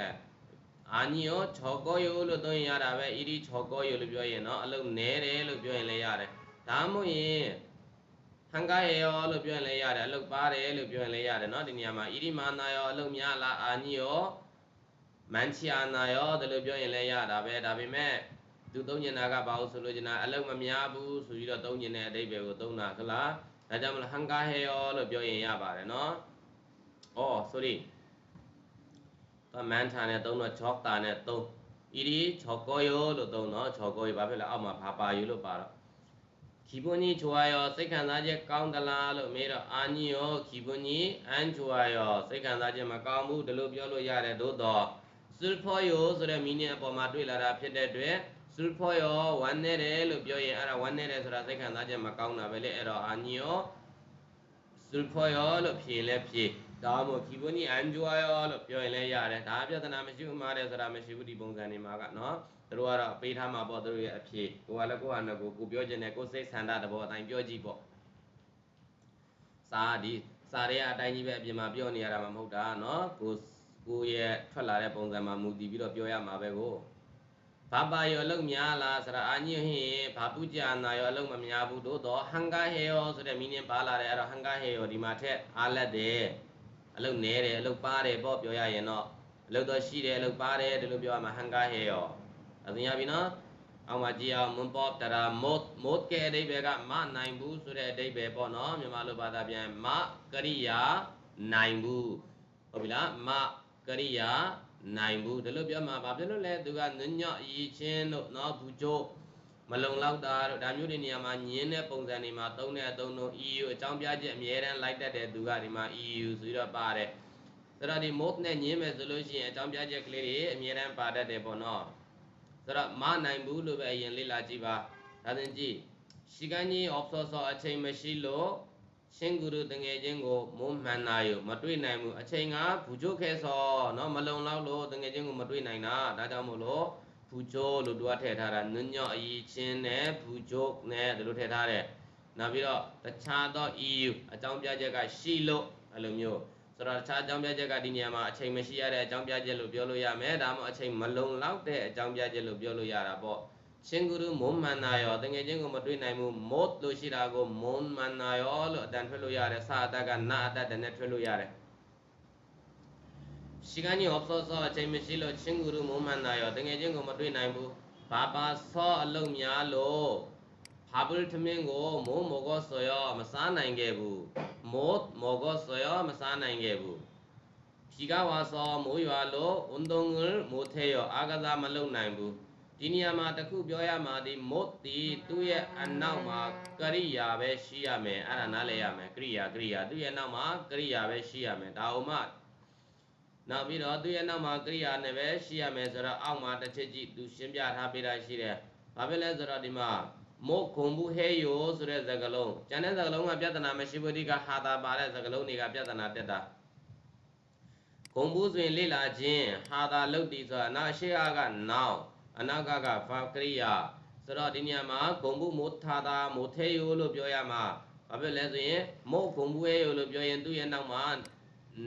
လဲအာညီယောချောကောယောလို့သုံးရင်ရတာပဲဣတိချောကောယောလို့ပြောရင်เนาะအလုံးနဲတယ်လို့ပြောရင်လည်းရတယ်ဒါမှမဟုတ်ရင်ဟန်ကာယေယောလို့ပြောရင်လည်းရတယ်အလုံးပါတယ်လို့ပြောရင်လည်းရတယ်เนาะဒီနေရာမှာဣတိမာနာယောအလုံးများလားအာညီယောမန်ချီယာနာယောဒါလို့ပြောရင်လည်းရတာပဲဒါပေမဲ့သူသုံးညင်တာကဘာလို့ဆိုလို့ကျင်တာအလုံးမများဘူးဆိုပြီးတော့သုံးညင်တဲ့အဓိပ္ပာယ်ကိုသုံးတာခလားဒါကြောင့်မလို့ဟန်ကာဟေယောလို့ပြောရင်ရပါတယ်เนาะအော် sorry တ မန်ထာနဲ့သုံးတော့ချောတာနဲ့သုံးဣဒီချောကောယောလို့သုံးတော့ချောကောယောဘာဖြစ်လဲအောက်မှာဘာပါယူလို့ပါတော့ခီပွန်ကြီးချွာယောစိတ်ခံစားချက်ကောင်းသလားလို့မေးတော့အာညီယောခီပွန်ကြီးအန်ချွာယောစိတ်ခံစားချက်မကောင်းဘူးဒီလိုပြောလို့ရတယ်သို့တော့စူဖောယောဆိုတဲ့မီနင်းအပေါ်မှာတွေ့လာတာဖြစ်တဲ့အတွက်စူဖောယောဝမ်းနေတယ်လို့ပြောရင်အဲ့ဒါဝမ်းနေတယ်ဆိုတာစိတ်ခံစားချက်မကောင်းတာပဲလေအဲ့တော့အာညီယောစူဖောယောလို့ဖြေလဲဖြေ ဒါမှမဟုတ်ခီပွန်ကြီးအန်ချွာယောလို့ပြောရင်လည်းရတယ်ဒါပြဿနာမရှိဘူးမှားတယ်ဆိုတာမရှိဘူးဒီပုံစံတွေမှာကနော်သူတို့ကတော့ပေးထားမှာပေါ့သူတို့ရဲ့အဖြေကိုကလည်းကိုယ့်ဟာနဲ့ကိုယ်ကိုပြောချင်တယ်ကိုယ်စိတ်ဆန္ဒတဘောအတိုင်းပြောကြည့်ပေါ့စာဒီစာတွေကအတိုင်းကြီးပဲအပြင်မှာပြောနေရတာမှမဟုတ်တာနော်ကိုကိုရဲ့ထွက်လာတဲ့ပုံစံမှာမူတည်ပြီးတော့ပြောရမှာပဲကိုဘာပါရောအလုံးများလားဆိုတာအာညဟင်ဘာပုကြနာရောအလုံးမများဘူးတို့တော့ဟန်ကာဟေယောဆိုတဲ့မီနင်းပါလာတယ်အဲ့တော့ဟန်ကာဟေယောဒီမှာထက်အားလက်တယ် အလုံးနဲတယ်အလုံးပါတယ်ပေါ့ပြောရရင်တော့အလုံးတော့ရှိတယ်အလုံးပါတယ်ဒီလိုပြောရမှာဟန်ကာဟေယောအသိရပြီနော်အောင်မကြည့်အောင်မွန်ပေါ်တရာမို့မို့ကဲအဓိပ္ပာယ်ကမနိုင်ဘူးဆိုတဲ့အဓိပ္ပာယ်ပေါ့နော်မြန်မာလိုဘာသာပြန်မကရိယာနိုင်ဘူးဟုတ်ပြီလားမကရိယာနိုင်ဘူးဒီလိုပြောမှာဘာဖြစ်လို့လဲသူကညညော့အည်ချင်းတို့နော်ဘူးကျို့ မလုံလောက်တာတို့ဒါမျိုးတွေနေရာမှာညင်းတဲ့ပုံစံတွေမှာသုံးတဲ့အသုံးတို့ EU အကြောင်းပြချက်အမြဲတမ်းလိုက်တတ်တဲ့သူကဒီမှာ EU ဆိုပြီးတော့ပါတယ်ဆိုတော့ဒီ mode နဲ့ညင်းမယ်ဆိုလို့ရှိရင်အကြောင်းပြချက်ကလေးတွေအမြဲတမ်းပါတတ်တယ်ပေါ့နော်ဆိုတော့မနိုင်ဘူးလို့ပဲအရင်လေ့လာကြည့်ပါဒါသင်ကြည့်ရှိကန်းကြီး offshore ဆောအချိန်မရှိလို့ရှင်ဂုရုတငယ်ချင်းကိုမုံမှန်နာယမတွေ့နိုင်ဘူးအချိန်ကဘူချိုးခဲစောเนาะမလုံလောက်လို့တငယ်ချင်းကိုမတွေ့နိုင်တာဒါကြောင့်မို့လို့ ဘူချိုးလို့တွားထည့်ထားတာနွညော့အည်ချင်းနဲ့ဘူချိုးနဲ့ဒီလိုထည့်ထားတယ်နောက်ပြီးတော့တခြားသော EU အကြောင်းပြချက်ကရှိလို့အဲ့လိုမျိုးဆိုတော့တခြားအကြောင်းပြချက်ကဒီနေရာမှာအချိန်မရှိရတဲ့အကြောင်းပြချက်လို့ပြောလို့ရမယ်ဒါမှမဟုတ်အချိန်မလုံလောက်တဲ့အကြောင်းပြချက်လို့ပြောလို့ရတာပေါ့ရှင်ဂုရုမုံမန္နာယောတငယ်ချင်းကိုမတွေ့နိုင်ဘူးမော့လို့ရှိတာကိုမုံမန္နာယောလို့အတန်ထွက်လို့ရတယ်စာအတတ်ကနာအတတ်တည်းနဲ့ထွက်လို့ရတယ် ရှိကနီအော့ဆောဆောအချိန်မရှိလို့ရှင်ဂုရုမုံမန္နာယောတငယ်ချင်းကိုမတွေ့နိုင်ဘူးဘာပါဆောအလုံးများလို့ဟာဘုလ်ထမင်းကိုမိုးမောကောဆောယောမစားနိုင်ခဲ့ဘူးမိုးမောကောဆောယောမစားနိုင်ခဲ့ဘူးဖြီကဝါဆောမိုးရွာလို့ဝန်တုံငယ်မိုးထဲရောအာကစားမလုပ်နိုင်ဘူးဒီနေရာမှာတခုပြောရမှာဒီမုတ်တီသူ့ရဲ့အနောက်မှာကရိယာပဲရှိရမယ်အဲ့ဒါနားလည်ရမယ်ကရိယာကရိယာသူ့ရဲ့နောက်မှာကရိယာပဲရှိရမယ်ဒါဥမ နောက်ပြီးတော့သူ့ရဲ့နောက်မှာကရိယာနဲ့ပဲရှိရမယ်ဆိုတော့အောက်မှာတစ်ချက်ကြည့်သူရှင်းပြထားပေးတာရှိတယ်ဘာဖြစ်လဲဆိုတော့ဒီမှာမို့ခုံဘူးဟဲယိုဆိုတဲ့စကားလုံးကျန်တဲ့စကားလုံးကပြဿနာမရှိဘူးဒီကဟာတာပါတဲ့စကားလုံးတွေကပြဿနာတက်တာခုံဘူးဆိုရင်လေ့လာခြင်းဟာတာလုတ်တီဆိုတာနာရှေ့အားကနောက်အနောက်ကကဖာကရိယာဆိုတော့ဒီနေရာမှာဂုံမှုမိုးထာတာမိုးထဲယိုလို့ပြောရမှာဘာဖြစ်လဲဆိုရင်မို့ဂုံဘူးရဲ့ယိုလို့ပြောရင်သူ့ရဲ့နောက်မှာ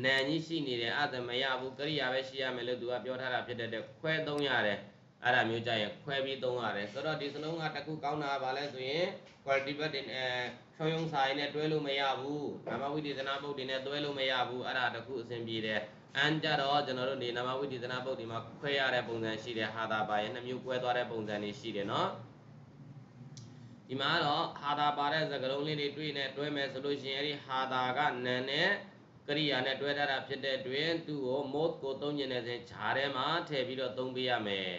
နန်ကြီးရှိနေတယ်အဲ့ဒါမရဘူးကရိယာပဲရှိရမယ်လို့သူကပြောထားတာဖြစ်တဲ့ခွဲသုံးရတယ်အဲ့ဒါမျိုးကြရင်ခွဲပြီးသုံးရတယ်ဆိုတော့ဒီစလုံးကတခုကောင်းတာပါလဲဆိုရင် quality but in အဲချောယုံဆိုင်နဲ့တွဲလို့မရဘူးနာမဝိသေသနာပုတ်တွေနဲ့တွဲလို့မရဘူးအဲ့ဒါတခုအဆင်ပြေတယ်အန်ကြတော့ကျွန်တော်တို့ဒီနာမဝိသေသနာပုတ်ဒီမှာခွဲရတဲ့ပုံစံရှိတယ်ဟာတာပါရဲ့နှစ်မျိုးခွဲသွားတဲ့ပုံစံတွေရှိတယ်နော်ဒီမှာတော့ဟာတာပါတဲ့စကားလုံးလေးတွေတွေ့နေတွဲမယ်ဆိုလို့ရှိရင်အဲ့ဒီဟာတာကနန်နဲ့ ကရိယာနဲ့တွဲထားတာဖြစ်တဲ့တွင်သူ့ကို mode ကိုသုံးညင်တဲ့စဉ်ခြားထဲမှာထည့်ပြီးတော့သုံးပေးရမယ်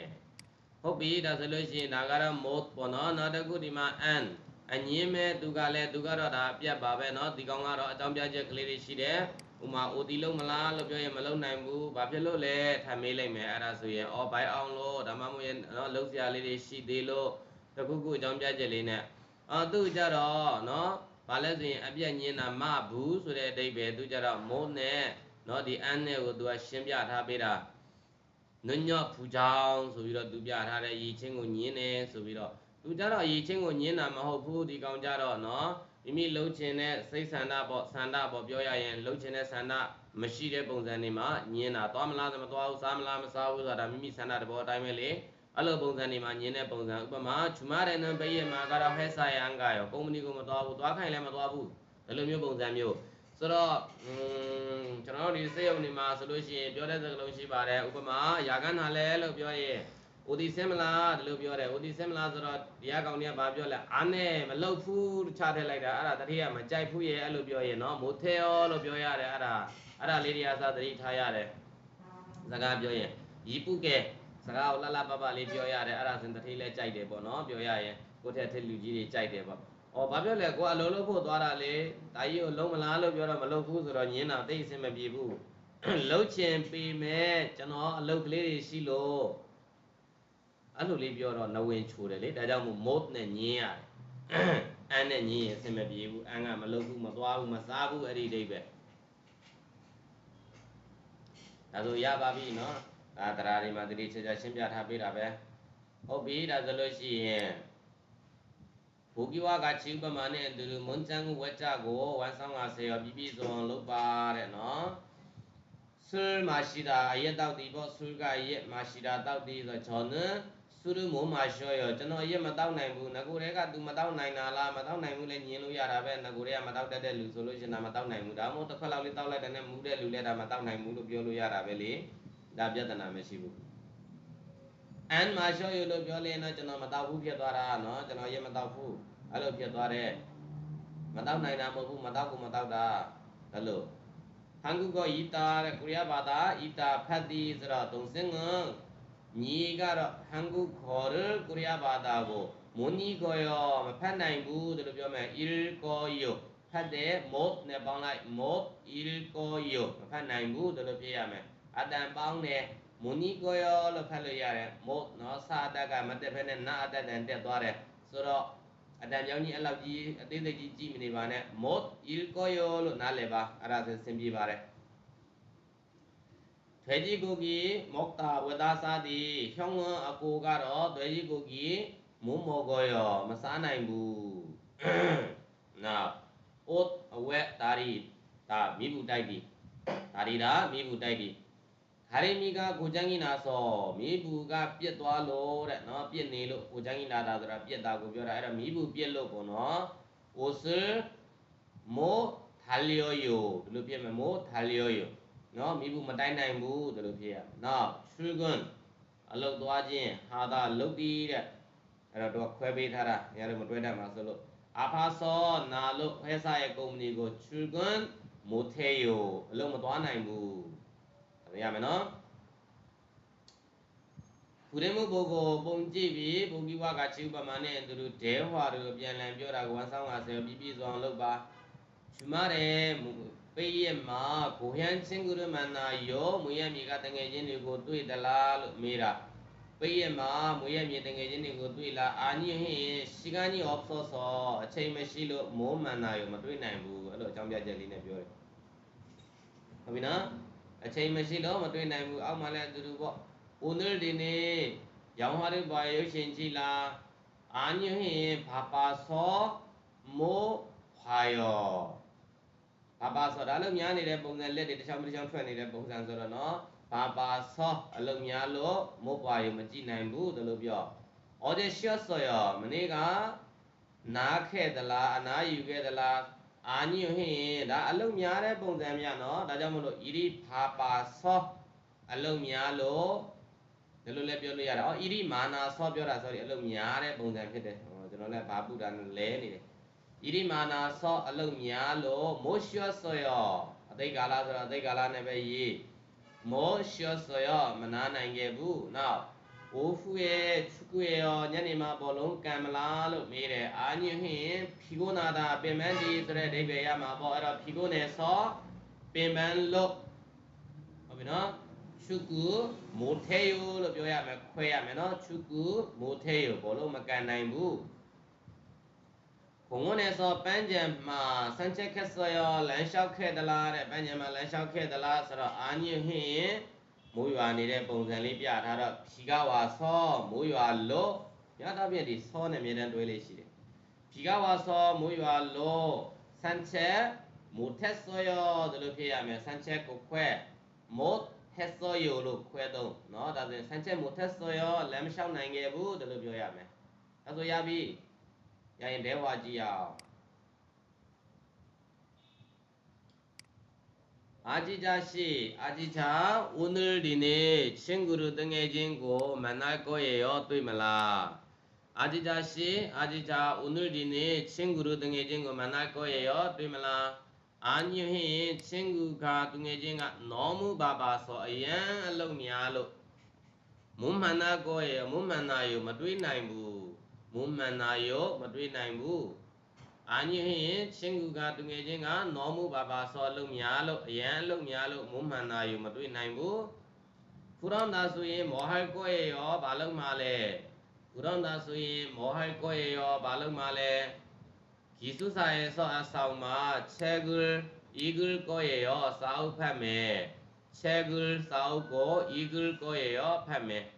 ဟုတ်ပြီဒါဆိုလို့ရှိရင်ဒါကတော့ mode ပေါ့နော်နောက်တစ်ခုဒီမှာ and အငင်းမဲ့သူကလည်းသူကတော့ဒါပြတ်ပါပဲเนาะဒီကောင်ကတော့အကြောင်းပြချက်ကလေးတွေရှိတယ်ဥမာ OT လုံးမလားလို့ပြောရင်မလုံးနိုင်ဘူးဘာဖြစ်လို့လဲထပ်မေးလိုက်မယ်အဲ့ဒါဆိုရင်အော်ဘိုင်အောင်လို့ဒါမှမဟုတ်ရင်เนาะလုံးစရာလေးတွေရှိသေးလို့တခုခုအကြောင်းပြချက်လေးနဲ့အော်သူကြတော့เนาะ ဘာလဲဆိုရင်အပြက်ညင်းတာမဘူးဆိုတဲ့အဓိပ္ပာယ်သူကြတော့မိုးနဲ့เนาะဒီအန်းနဲ့ကိုသူကရှင်းပြထားပေးတာနညော့ဖူချောင်းဆိုပြီးတော့သူပြထားတဲ့ရည်ချင်းကိုညင်းနေဆိုပြီးတော့သူကြတော့ရည်ချင်းကိုညင်းတာမဟုတ်ဘူးဒီကောင်ကြတော့เนาะ မိမိလှုပ်ခြင်းတဲ့စိတ်ဆန္ဒပေါ့ဆန္ဒပေါ့ပြောရရင်လှုပ်ခြင်းတဲ့ဆန္ဒမရှိတဲ့ပုံစံတွေမှာညင်းတာသွားမလားမသွားဘူးစားမလားမစားဘူးဆိုတာမိမိဆန္ဒတဘောအတိုင်းပဲလေ အဲ့လိုပုံစံတွေမှာညင်းတဲ့ပုံစံဥပမာချူမတဲ့နံပေးရမှာကတော့ဟဲဆိုင်အန်ကရောကုမ္ပဏီကိုမသွားဘူးသွားခိုင်းလည်းမသွားဘူးဒီလိုမျိုးပုံစံမျိုးဆိုတော့อืมကျွန်တော်တို့ဒီစေယုံနေမှာဆိုလို့ရှိရင်ပြောတဲ့စကားလုံးရှိပါတယ်ဥပမာယာကန်းဟာလဲလို့ပြောရင်အိုဒီစင်မလားဒီလိုပြောတယ်အိုဒီစင်မလားဆိုတော့ဒီအကောင်ကြီးကဘာပြောလဲအားနဲ့မလုတ်ဘူးချထည့်လိုက်တာအဲ့ဒါတတိယမကြိုက်ဘူးရဲ့အဲ့လိုပြောရင်နော်မိုထဲရောလို့ပြောရတယ်အဲ့ဒါအဲ့ဒါလေးတွေအစားတတိထားရတယ်စကားပြောရင်ရီပုကဲ စကားကိုလှလှပပလေးပြောရတယ်အဲ့ဒါစင်တတိလဲကြိုက်တယ်ပေါ့နော်ပြောရရင်ကိုထက်ထက်လူကြီးတွေကြိုက်တယ်ပေါ့အော်ဘာပြောလဲကိုကအလုံးလုံးဖို့သွားတာလေဒါကြီးကိုလုံးမလားလို့ပြောတော့မလုံးဘူးဆိုတော့ညင်းတာတိတ်အဆင်မပြေဘူးလှုပ်ချင်ပေမဲ့ကျွန်တော်အလုပ်ကလေးတွေရှိလို့အဲ့လိုလေးပြောတော့နဝင်ချိုတယ်လေဒါကြောင့်မို့ mode နဲ့ညင်းရတယ်အန်နဲ့ညင်းရင်အဆင်မပြေဘူးအန်ကမလုပ်ဘူးမသွားဘူးမစားဘူးအဲ့ဒီအိဗယ်ဒါဆိုရပါပြီနော် ဒါတရားဒီမှာတတိချာချာရှင်းပြထားပေးတာပဲဟုတ်ပြီဒါဆိုလို့ရှိရင်ဘူကိဝါကချိဥပမာနဲ့အတူတူမွန်ချန်ဝကြကိုဝန်ဆောင်လာစေရောပြပြစုံလုပ်ပါတဲ့နော်ဆူမာရှိတာအရက်တောက်ဒီပေါ့ဆူကရက်မာရှိတာတောက်ဒီဆိုဂျော်နဆူရမိုးမာရှောရောကျွန်တော်ရက်မတောက်နိုင်ဘူးငကိုတဲက तू မတောက်နိုင်တာလားမတောက်နိုင်ဘူးလဲညင်လို့ရတာပဲငကိုတဲကမတောက်တတ်တဲ့လူဆိုလို့ရှင်တာမတောက်နိုင်ဘူးဒါမှမဟုတ်တစ်ခွက်လောက်လေးတောက်လိုက်တယ်နဲ့မူးတဲ့လူလဲဒါမတောက်နိုင်ဘူးလို့ပြောလို့ရတာပဲလေ ဒါပြဿနာမရှိဘူးအန်မာရှော့ရလို့ပြောရင်တော့ကျွန်တော်မတောက်ဘူးဖြစ်သွားတာနော်ကျွန်တော်ရေမတောက်ဘူးအဲ့လိုဖြစ်သွားတယ်မတောက်နိုင်တာမဟုတ်ဘူးမတောက်ကိုမတောက်တာဒါလို့ဟန်ကုကဤတာတဲ့ကိုရီးယားဘာသာဤတာဖတ်သည်ဆိုတော့35ညီကတော့ဟန်ကုခေါ်ရကိုရီးယားဘာသာကိုမွန်နီကိုရောမဖတ်နိုင်ဘူးတို့ပြောမယ်ဤကိုယောဖတ်တယ်မော့နဲ့ပေါင်းလိုက်မော့ဤကိုယောမဖတ်နိုင်ဘူးတို့ပြရမယ် အတန်ပေါင်းတဲ့မွန်နီကိုရောလို့ဖတ်လို့ရတယ် mot နော်စာအတတ်ကမတက်ဖက်နဲ့နာအတတ်တန်တက်သွားတယ်ဆိုတော့အတန်ပြောင်းကြီးအဲ့လောက်ကြီးအသေးသေးကြီးကြည့်မနေပါနဲ့ mot il ko yo လို့နားလည်ပါအဲ့ဒါဆိုဆင်ပြေပါတယ်သွေကြီးကိုကြီးမောက်တာဝဒါစားသည်ဖြောင်းဝန်းအကိုကတော့သွေကြီးကိုကြီးမုံမော်ကိုရောမစားနိုင်ဘူးနောက်အိုတ်အဝက်ဒါရီဒါမိဘူးတိုက်ပြီဒါရီဒါမိဘူးတိုက်ပြီ ခါရီမီကကိုချန်းကြီးနာဆောမိဘူးကပြက်သွားလို့တဲ့နော်ပြက်နေလို့ကိုချန်းကြီးနာတာဆိုတာပြက်တာကိုပြောတာအဲ့တော့မိဘူးပြက်လို့ပေါ့နော်အိုဆာမိုထာလျောယိုဒီလိုပြက်မယ်မိုထာလျောယိုနော်မိဘူးမတိုင်းနိုင်ဘူးဒီလိုဖြစ်ရနောက်ရှုကွန်းအလုတ်သွားခြင်းဟာသာလုတ်တီးတဲ့အဲ့တော့တော့ခွဲပေးထားတာညလည်းမတွဲတတ်မှာဆိုလို့အာဖာဆောနာလို့ဖဲစားရဲ့ကုမ္ပဏီကိုရှုကွန်းမိုထေယိုအလုတ်မသွားနိုင်ဘူးဒါ ရမယ်နော်ဖူရမှုပုဂ္ဂိုလ်ပုံကြည့်ပြီးပုဂ္ဂိဝကချီဥပမာနဲ့သူတို့ဒဲဟွာတို့ပြန်လည်ပြောတာကိုဝန်ဆောင်ပါစေပြီးပြီးစွာလုပ်ပါချူမတယ်ပေရမှာကိုဟျန်ချင်းကုရမန္နာယောမွေရမြေကတငယ်ချင်းတွေကိုတွေ့သလားလို့မေးတာပေရမှာမွေရမြေတငယ်ချင်းတွေကိုတွေ့လားအာညဟင်ရှိကန်းကြီး off ဆောဆောအချိန်မရှိလို့မိုးမန္နာယောမတွေ့နိုင်ဘူးအဲ့လိုအကြောင်းပြချက်လေးနဲ့ပြောတယ်ဟုတ်ပြီနော် အချိန်မရှိတော့မတွေ့နိုင်ဘူးအောက်မှာလည်းအတူတူပေါ့오늘디네영화를봐요신지라아니요바빠서못봐요ဘာပါဆိုတာအလုံးများနေတဲ့ပုံစံလက်တွေတစ်ချောင်းတစ်ချောင်းထွက်နေတဲ့ပုံစံဆိုတော့နော်ဘာပါဆောအလုံးများလို့မို့ပွားရမကြည့်နိုင်ဘူးတလို့ပြောအော်ဒီရှော့ဆိုရမနေ့ကနားခဲ့သလားအနားယူခဲ့သလား အာညွဟင်းဒါအလုံးများတဲ့ပုံစံများနော်ဒါကြောင့်မလို့ဣရိဘာပါဆောအလုံးများလို့ဒီလိုလည်းပြောလို့ရတယ်အော်ဣရိမာနာဆောပြောတာဆိုရင်အလုံးများတဲ့ပုံစံဖြစ်တယ်ဟောကျွန်တော်လည်းဘာပုဒ္ဒါနဲ့လဲနေတယ်ဣရိမာနာဆောအလုံးများလို့မိုးလျှော့ဆောရအသိကာလဆိုတော့အသိကာလနဲ့ပဲရေးမိုးလျှော့ဆောရမနာနိုင်ခဲ့ဘူးနောက် ဝိုးဖူရဲ့ချူကွေရောညနေမှာဘောလုံးကံမလားလို့မေးတယ်အာညင်ဟင်ဖီကိုနာတာပင်မန်းဒီဆိုတဲ့အိဗယ်ရမှာပေါ့အဲ့တော့ဖီကိုနဲ့ဆောပင်မန်းလို့ဟုတ်ပြီနော်ချူကူမိုထဲယိုလို့ပြောရမယ်ခွဲရမယ်နော်ချူကူမိုထဲယိုဘောလုံးမကန်နိုင်ဘူးဘုံဝင်ဆိုပန်းကြံမှာစမ်းချက်ခက်ဆော်ရလမ်းလျှောက်ခဲ့သလားတဲ့ပန်းကြံမှာလမ်းလျှောက်ခဲ့သလားဆိုတော့အာညင်ဟင် မိုးရွာနေတဲ့ပုံစံလေးပြထားတော့ဖြီကဝါဆောမိုးရွာလို့ရတာပြည့်ဒီဆောနဲ့အမြဲတမ်းတွဲလေးရှိတယ်ဖြ ဒီကဝါစောမိုးရွာလို့ဆန်ချက်မိုထက်စောရဒီလိုဖြစ်ရမယ်ဆန်ချက်ကိုခွဲမိုထက်စောရလို့ခွဲတော့เนาะဒါဆိုရင်ဆန်ချက်မိုထက်စောရလမ်းမလျှောက်နိုင်ခဲ့ဘူးဒီလိုပြောရမယ်ဒါဆိုရပြီရရင်ဒဲဝါကြည့်အောင် 아지자씨아지자오늘니네친구를등해진고만날거예요또이말라아지자씨아지자오늘니네친구를등해진고만날거예요또이말라အာညဟင်ချင်းကူကသူငယ်ချင်းကနောမှုပါပါဆိုအယံအလုံးများလို့မုံမှန်နာကိုရမုံမှန်နာယမတွေးနိုင်ဘူးမုံမှန်နာယမတွေးနိုင်ဘူး 아니해인 예, 친구가 동해진가 너무 바빠서 룸야로 얀 예, 룸야로 못 만나요? 못 뭐, 만나요 뭐? 그런다 소인 뭐할 거예요? 말로 말해. 그런다 소인 뭐할 거예요? 말로 말해. 기숙사에서 아싸우마 책을 읽을 거예요 싸우 판매 책을 싸우고 읽을 거예요 판매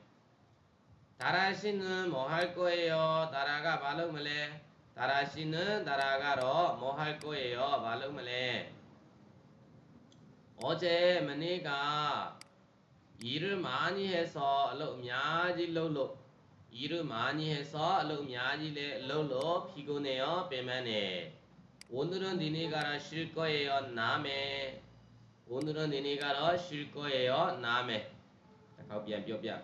다라씨는 뭐 할 거예요? 다라가 말로 말해. 다라씨는다라가로뭐할 거예요말로말레어제 머니가 일을 많이 해서얼로많이로로 일을 많이 해서 얼른 많이 롤로 피곤해요 빼면에 오늘은 니네가라 쉴 거예요 남에 오늘은 니네가라 쉴 거예요 뼈뼈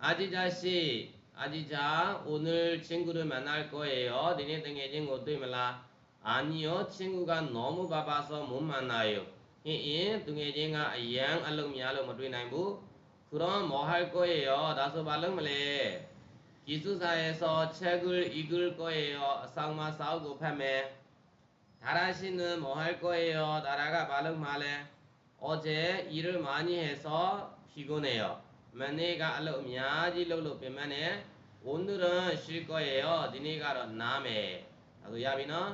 아지자씨 아지자 오늘 친구를 만날 거예요. 니네 등에 친구 되면라 아니요 친구가 너무 바빠서 못 만나요. 이 등에 친구가 양 알롱 미알롱 못 되나요? 그럼 뭐 할 거예요? 나서 발음을래. 기숙사에서 책을 읽을 거예요. 쌍마 싸우고 파매. 다라 씨는 뭐 할 거예요? 다라가 발음 말해. 어제 일을 많이 해서 피곤해요. မနေ့ကအလုပ်အများကြီးလုပ်လို့ပြင်ပန်းတယ်ဝန်သူရရှိကိုရရောဒီနေ့ကတော့နားမယ်အခုရပြီနော်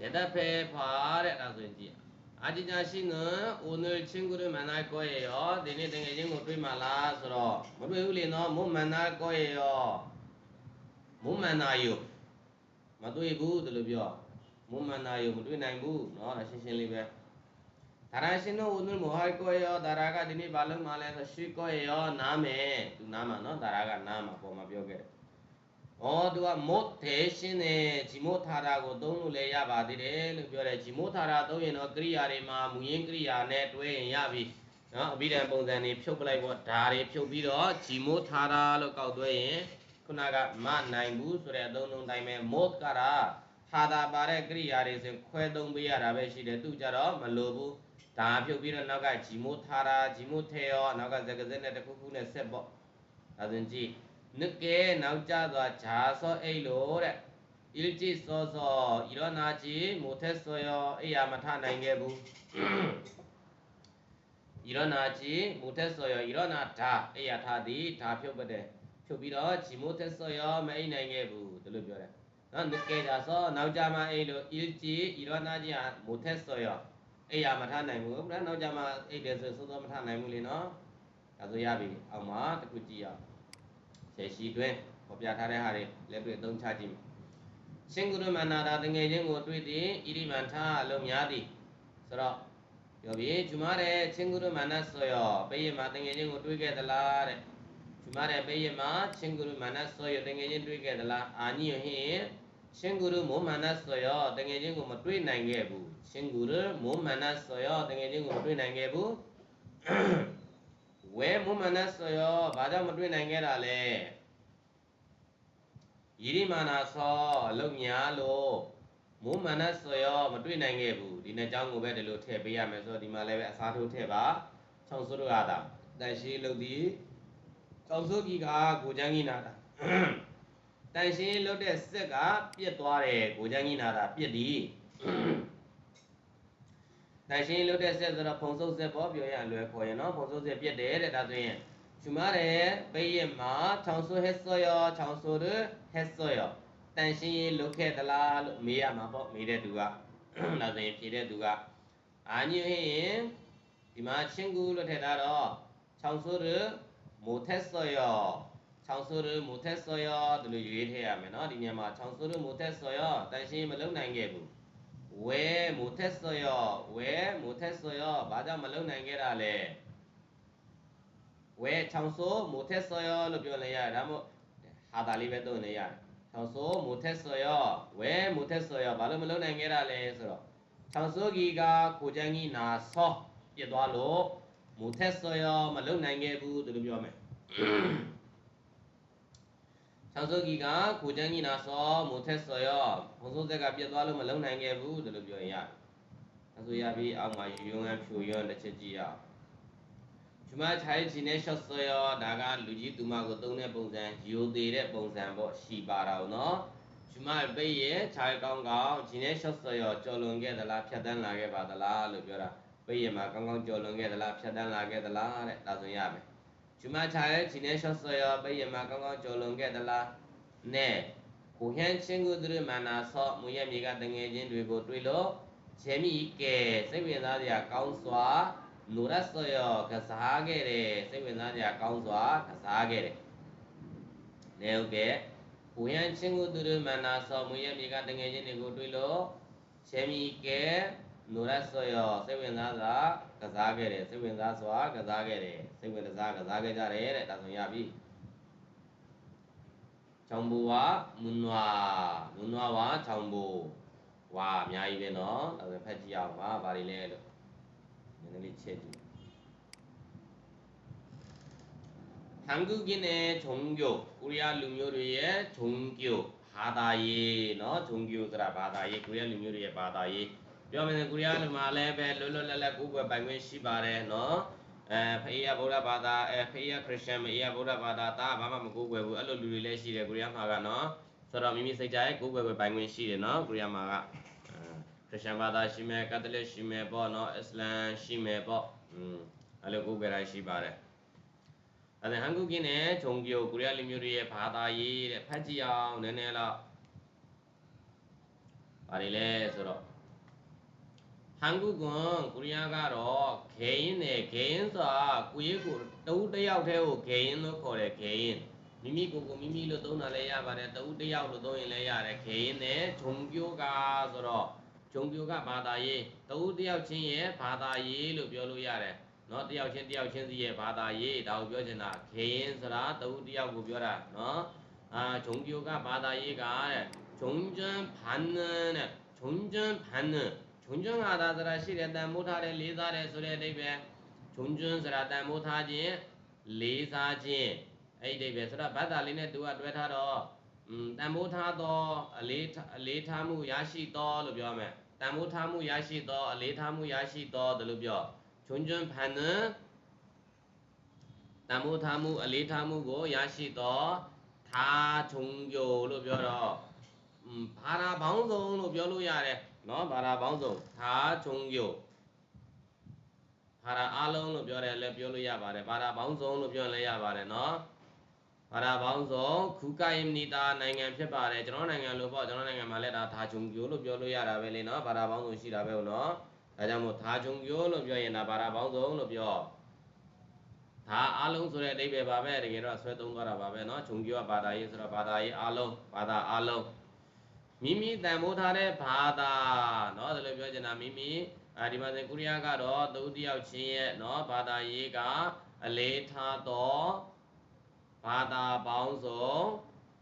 ရတဲ့ဖေဖာတဲ့ဒါဆိုရင်ကြည့်အာဂျီညာရှိငအိုနယ်ချင်းကူရမနာကိုရရောဒီနေ့တကယ်ချင်းကိုတွေ့မှာလားဆိုတော့မတွေ့ဘူးလေနော်မွမနာကိုရရောမွမနာယုမတွေ့ဘူးတလို့ပြောမွမနာယုမတွေ့နိုင်ဘူးနော်အရှင်းရှင်းလေးပဲ ဒါရရှင်တို့ဝန္ဒမဟာကိုရောဒါရကဒီနေ့ဘာလုပ်မှလဲဆိုရှိကိုရောနားမယ်သူနားမှာနော်ဒါရကနားမှာပေါ်မှာပြောခဲ့တယ်။ဩသူကမုတ်သေးရှင်းတယ်ဂျီမုတ်ထာတာကိုသုံးလို့လည်းရပါသေးတယ်လို့ပြောတယ်ဂျီမုတ်ထာတာသုံးရင်တော့ကရိယာတွေမှာမူရင်းကရိယာနဲ့တွဲရင်ရပြီနော်အဘိဓမ္မာပုံစံတွေဖြုတ်ပလိုက်ပေါ့ဒါတွေဖြုတ်ပြီးတော့ဂျီမုတ်ထာတာလို့ကောက်သွဲရင်ခုနကမနိုင်ဘူးဆိုတဲ့အသုံးလုံးတိုင်းပဲမော့ကရာဟာတာပါတဲ့ကရိယာတွေဆိုခွဲသုံးပေးရတာပဲရှိတယ်သူကြတော့မလိုဘူး ဒါပြုတ်ပြီးတော့နောက်ကဂျီမိုထားတာဂျီမိုထဲရောနောက်ကဇက်ကဇက်နဲ့တစ်ခုခုနဲ့ဆက်ပေါ့ဒါဆိုရင်ကြည့်နကဲနောက်ကျသွားဂျာဆောအိလို့တဲ့ဣလကြည့်စောစောဤရောနာကြည့်မိုထဲဆောရောအိယာမထနိုင်ခဲ့ဘူးဤရောနာကြည့်မိုထဲဆောရောဤရောနာဓာအိယာထသည်ဓာဖြုတ်ပတဲ့ဖြုတ်ပြီးတော့ဂျီမိုထဲဆောရောမအိနိုင်ခဲ့ဘူးဒါလို့ပြောတယ်နော်နကဲဂျာဆောနောက်ကျမှအိလို့ဣလကြည့်ဤရောနာကြည့်ဟာမိုထဲဆောရော အိယာမထနိုင်ဘူးဗျာနောက်ကြမှာအိတယ်ဆိုစောစောမထနိုင်ဘူးလေနော်ဒါဆိုရပြီအောက်မှာတခုကြည့်ရအောင်ဆယ်ရှိတွင်ပေါ်ပြထားတဲ့ဟာတွေလက်တွေ့အသုံးချကြည့်မယ်ရှင်ကုရမနာတာတငယ်ချင်းကိုတွေ့သည်ဣရိမန်ထအလုံးများသည်ဆိုတော့ပြောပြီးဂျူမားတဲ့ချင်းကုရမနတ်ဆိုရောပိယမှာတငယ်ချင်းကိုတွေ့ခဲ့သလားတဲ့ဂျူမားတဲ့ပိယမှာချင်းကုရမနတ်ဆိုရောတငယ်ချင်းတွေ့ခဲ့သလားအာညိဟ င်ချင်းကုရမိုးမနတ်ဆိုရောတငယ်ချင်းကိုမတွေ့နိုင်ခဲ့ဘူးချင်းကုရမိုးမနတ်ဆိုရောတငယ်ချင်းကိုမတွေ့နိုင်ခဲ့ဘူးဝဲမိုးမနတ်ဆိုရောဘာကြောင့်မတွေ့နိုင်ခဲ့တာလဲယိရိမာနာသောအလုံညာလို့မိုးမနတ်ဆိုရောမတွေ့နိုင်ခဲ့ဘူးဒီနှစ်ကြောင်းကိုပဲဒီလိုထည့်ပေးရမယ်ဆိုတော့ဒီမှာလည်းပဲအစားထိုးထည့်ပါချောင်းစိုးတို့ကတာတန်ရှိလုပ်သည်ချောင်းစိုးကြီးကကိုချန်းကြီးနာတာ တန်ရှင်းလုတ်တဲ့စက်ကပြစ်သွားတယ်ကိုချမ်းကြီးနာတာပြစ်သည်တန်ရှင်းလုတ်တဲ့ဆက်ဆိုတော့ဖုံဆုပ်ဆက်ပေါ့ပြောရရင်လွယ်ခေါ်ရင်နော်ဖုံဆုပ်ဆက်ပြစ်တယ်တဲ့ဒါဆိုရင်ယူမတယ်ပိရမှာ600ဟက်ဆော်ယော600ဟက်ဆော်ယောတန်ရှင်းလုတ်ခဲ့သလားလို့မေးရမှာပေါ့မေးတဲ့သူကဒါဆိုရင်ဖြေတဲ့သူကအာညွဟင်ဒီမှာချင်းကူလို့ထည့်ထားတော့600မိုထက်ဆော်ယော တန်ရှင်းမလုံနိုင်ခဲ့ဘူးဝဲမုထက်ဆောရဝဲမုထက်ဆောရဘာကြောင့်မလုံနိုင်ခဲ့တာလဲဝဲချောင်ဆိုမုထက်ဆောရလို့ပြောလိုက်ရတယ်ဒါမှမဟုတ်ဟာတာလေးပဲသုံးနေရတယ်ချောင်ဆိုမုထက်ဆောရဝဲမုထက်ဆောရဘာလို့မလုံနိုင်ခဲ့တာလဲဆိုတော့ချောင်ဆိုကြီးကကိုချန်းကြီးနာဆောပြစ်သွားလို့မုထက်ဆောရမလုံနိုင်ခဲ့ဘူးဒီလို ပြောမယ်ချောင်းစုကြီးကကိုချန်းကြီးနာစောမုံထက်စောရောဘုံစိုးဆက်ကပြတ်သွားလို့မလုံနိုင်ခဲ့ဘူးလို့ပြောရင်ရတယ်။အဲဆိုရပြီအောက်မှာယူယုံရန်ဖြူယွန်းတစ်ချက်ကြည့်ရအောင်။ကျွမချိုင်းချင်းနဲ့ရှော့စောရောဒါကလူကြီးသူမကိုသုံးတဲ့ပုံစံယူသေးတဲ့ပုံစံပေါ့ရှီပါတော့နော်။ကျွမပိတ်ရဲ့ခြိုင်းကောင်းကောင်းချင်းနဲ့ရှော့စောရောကြော်လွန်ခဲ့သလားဖြတ်တန်းလာခဲ့ပါသလားလို့ပြောတာပိတ်ရဲ့မှာကောင်းကောင်းကြော်လွန်ခဲ့သလားဖြတ်တန်းလာခဲ့သလားတဲ့ဒါဆိုရမယ်။ ဂျူမာချာရဲ့ဂျီနဲရှော့ဆော်ရပိယမကောင်းကောင်းကြော်လွန်ခဲ့သလားနဲ့ကိုဟန်ချင်းကိုသူတို့မနာဆော့မူရဲ့မြေကတငယ်ချင်းတွေကိုတွေ့လို့ဂျယ်မီကဲစိတ်ဝင်စားစရာကောင်းစွာလိုရဆော်ရကစားခဲ့တယ်စိတ်ဝင်စားစရာကောင်းစွာကစားခဲ့တယ်နေဟုတ်ကဲ့ကိုဟန်ချင်းကိုသူတို့မနာဆော့မူရဲ့မြေကတငယ်ချင်းတွေကိုတွေ့လို့ဂျယ်မီကဲလိုရဆော်ရစိတ်ဝင်စားစွာကစားခဲ့တယ်စိတ်ဝင်စားစွာကစားခဲ့တယ် 게래 세미나사 가사하게자래 ဒါဆိုရပြီ ချောင်းဘူဝမွန်နွာမွန်နွာဝါချောင်းဘူဝါအများကြီးပဲเนาะဒါဆိုဖတ်ကြည့်အောင်ပါဗာတွေလဲလို့နည်းနည်းလေးချက်ကြည့် 한국인의 종교, 코리아 룸요리의 종교, 바다예, 너 종교들아 바다예, 코리아 룸요리의 바다예. ပြောမယ်ကိုရီးယားလူမှာလည်းပဲလွတ်လွတ်လပ်လပ်ကိုယ်ွယ်ပိုင်ခွင့်ရှိပါတယ်နော် အဲဖေးရဗုဒ္ဓဘာသာအဲဖေးရခရစ်ယာန်မေးရဗုဒ္ဓဘာသာဒါဘာမှမကိုယ်ွယ်ဘူးအဲ့လိုလူတွေလည်းရှိတယ်ကိုရီးယားမှာကနော်ဆိုတော့မိမိစိတ်ကြရဲ့ကိုယ်ွယ်ပိုင်ခွင့်ရှိတယ်နော်ကိုရီးယားမှာကခရစ်ယာန်ဘာသာရှိမယ်ကက်သလစ်ရှိမယ်ပေါ့နော်အစ္စလမ်ရှိမယ်ပေါ့อืมအဲ့လိုကိုယ်ွယ်တိုင်းရှိပါတယ်အဲ့ဒါဟန်ကူကင်းနဲ့ဂျုံကျိုကိုရီးယားလူမျိုးတွေရဲ့ဘာသာရေးတဲ့ဖတ်ကြည့်အောင်နည်းနည်းတော့ဘာတွေလဲဆိုတော့ဟန်ကူကွန်ကိုရီးယားကတော့ဂေယင်းနဲ့ဂေယင်းဆိုတာ 한국은 코리아가로 개인의 개인사 구예구 또우대역대고 개인으로 거래 개인 미미고고 미미로 떠나래야 말해 또우대역으로 떠나래야 해 개인의 종교가 서로 종교가 바다에 또우대역 친의 바다에로 별로야래 너 대역 친 대역 친의 바다에 나오 별이나 개인서라 또우대역고 별아 너아 종교가 바다에가 종전 받는 종전 받는 ဂျွန်းဂျွန်းဟာသာဆိုတာရှိတယ်တန်မိုးထားတယ်လေးစားတယ်ဆိုတဲ့အဓိပ္ပာယ်ဂျွန်းဂျွန်းဆိုတာတန်မိုးထားခြင်းလေးစားခြင်းအဲ့ဒီအဓိပ္ပာယ်ဆိုတော့ဘတ်တာလေးနဲ့သူကတွဲထားတော့တန်ဖိုးထားသောအလေးအလေးထားမှုရရှိသောလို့ပြောရမယ်တန်ဖိုးထားမှုရရှိသောအလေးထားမှုရရှိသောဒါလို့ပြောဂျွန်းဂျွန်းဖန်နတန်ဖိုးထားမှုအလေးထားမှုကိုရရှိသောထားချုံယိုလို့ပြောတော့ဘာသာပေါင်းစုံလို့ပြောလို့ရတယ် เนาะဘာသာပေါင်းစုံသာချုံယိုဘာသာအားလုံးလို့ပြောတယ်လည်းပြောလို့ရပါတယ်ဘာသာပေါင်းစုံလို့ပြောလည်းရပါတယ်เนาะဘာသာပေါင်းစုံခုကယမနီတာနိုင်ငံဖြစ်ပါတယ်ကျွန်တော်နိုင်ငံလို့ပေါ့ကျွန်တော်နိုင်ငံမှာလည်းဒါသာချုံယိုလို့ပြောလို့ရတာပဲလေเนาะဘာသာပေါင်းစုံရှိတာပဲဟုတ်เนาะဒါကြောင့်မို့သာချုံယိုလို့ပြောရင်ဒါဘာသာပေါင်းစုံလို့ပြောဒါအားလုံးဆိုတဲ့အဓိပ္ပာယ်ပါပဲတကယ်တော့ဆွဲသုံးသွားတာပါပဲเนาะဂျုံကျော်ဘာသာရေးဆိုတော့ဘာသာရေးအားလုံးဘာသာအားလုံး မိမိတန်ဖိုးထားတဲ့ဘာသာเนาะဒါလိုပြောချင်တာမိမိအဲဒီမှာဆိုကုရိယကတော့သူတယောက်ချင်းရဲ့เนาะဘာသာရေးကအလေးထားသောဘာသာပေါင်းစုံ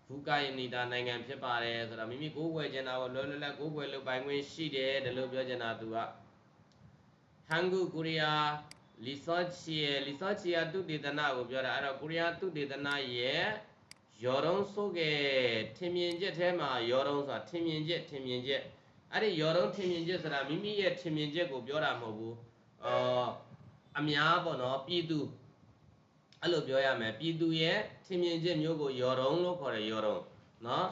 ဘူကယနိတာနိုင်ငံဖြစ်ပါတယ်ဆိုတော့မိမိကိုးကွယ်ချင်တာကိုလောလောလတ်ကိုးကွယ်လုပ်ပိုင်ခွင့်ရှိတယ်ဒါလိုပြောချင်တာသူကဟန်ဂုကုရိယာလီဆော့ချီလီဆော့ချီယာသူတေသနာကိုပြောတာအဲ့တော့ကုရိယာသူတေသနာရဲ့ ရော်တုံးဆုတ်ခဲ့ထင်မြင်ချက်ထဲမှာရော်တုံးဆိုတာထင်မြင်ချက်ထင်မြင်ချက်အဲ့ဒီရော်တုံးထင်မြင်ချက်ဆိုတာမိမိရဲ့ထင်မြင်ချက်ကိုပြောတာမဟုတ်ဘူးအော်အများပေါ့နော်ပြည်သူအဲ့လိုပြောရမယ်ပြည်သူရဲ့ထင်မြင်ချက်မျိုးကိုရော်တုံးလို့ခေါ်တယ်ရော်တုံးနော်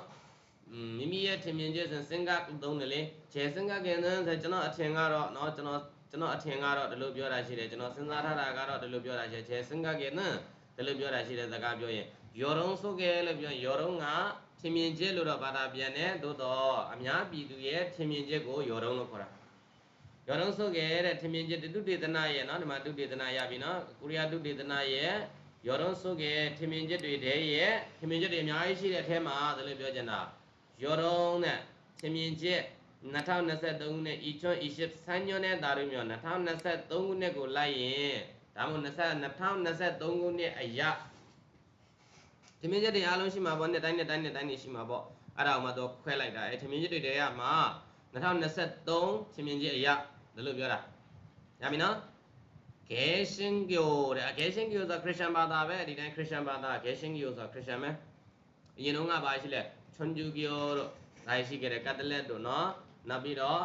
မိမိရဲ့ထင်မြင်ချက်စဉ်စဉ်ကသုံးတယ်လေဂျေစဉ်ကကင်တဲ့ဆိုကျွန်တော်အထင်ကတော့နော်ကျွန်တော်ကျွန်တော်အထင်ကတော့ဒီလိုပြောတာရှိတယ်ကျွန်တော်စဉ်းစားထားတာကတော့ဒီလိုပြောတာရှိတယ်ဂျေစဉ်ကကင်တဲ့ဒီလိုပြောတာရှိတယ်စကားပြောရင် ရော်ရုံဆုတ်ကဲလို့ပြောရော်ရုံကထင်မြင်ချက်လို့တော့ဘာသာပြန်တယ်သို့တော့အများပြည်သူရဲ့ထင်မြင်ချက်ကိုရော်ရုံလို့ခေါ်တာရော်ရုံဆုတ်ကဲတဲ့ထင်မြင်ချက်တုတေသနာရဲ့နော်ဒီမှာတုတေသနာရပြီနော်ကိုရီးယားတုတေသနာရဲ့ရော်ရုံဆုတ်ကဲထင်မြင်ချက်တွေတဲ့ရဲ့ထင်မြင်ချက်တွေအများကြီးရှိတဲ့အထဲမှာဒါလို့ပြောချင်တာရော်ရုံနဲ့ထင်မြင်ချက်2023ခုနှစ် Echon Egypt ဆိုင်းညွန်းတဲ့ဒါတို့မျိုး2023ခုနှစ်ကိုလိုက်ရင်ဒါမှမဟုတ်2023ခုနှစ်အရာ ထင်မြင်ချက်တွေအားလုံးရှိမှာပေါ့နှစ်တိုင်းနှစ်တိုင်းနှစ်တိုင်းနေရှိမှာပေါ့အဲ့ဒါအောင်မှတော့ခွဲလိုက်တာအဲထင်မြင်ချက်တွေတည်းကမှာ2023ထင်မြင်ချက်အရာဒါလို့ပြောတာရပြီနော်ဂဲရှင်ကျိုတဲ့ဂဲရှင်ကျိုဆိုခရစ်ယာန်ဘာသာပဲဒီတိုင်းခရစ်ယာန်ဘာသာဂဲရှင်ကျိုဆိုခရစ်ယာန်ပဲအရင်တော့ကဘာရှိလဲချွန်ဂျူကျိုတို့ဒါရှိခဲ့တဲ့ကတ်တလက်တို့နော်နောက်ပြီးတော့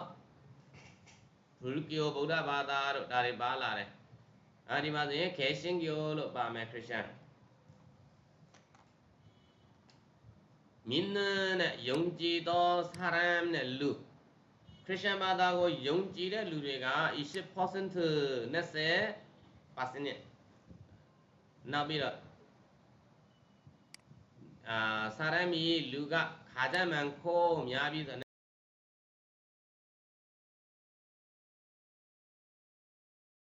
ဘူလကျိုဗုဒ္ဓဘာသာတို့ဒါတွေပါလာတယ်အဲဒီမှာဆိုရင်ဂဲရှင်ကျိုလို့ပါမယ်ခရစ်ယာန် မင်းနဲ့ယုံကြည်သောစာရမ်နဲ့လူခရစ်ယာန်ဘာသာကိုယုံကြည်တဲ့လူတွေက20% 20%နဲ့နောက်ပြီးတော့အာစာရမီလူကခါကြမှန်ခိုးများပြီးဆို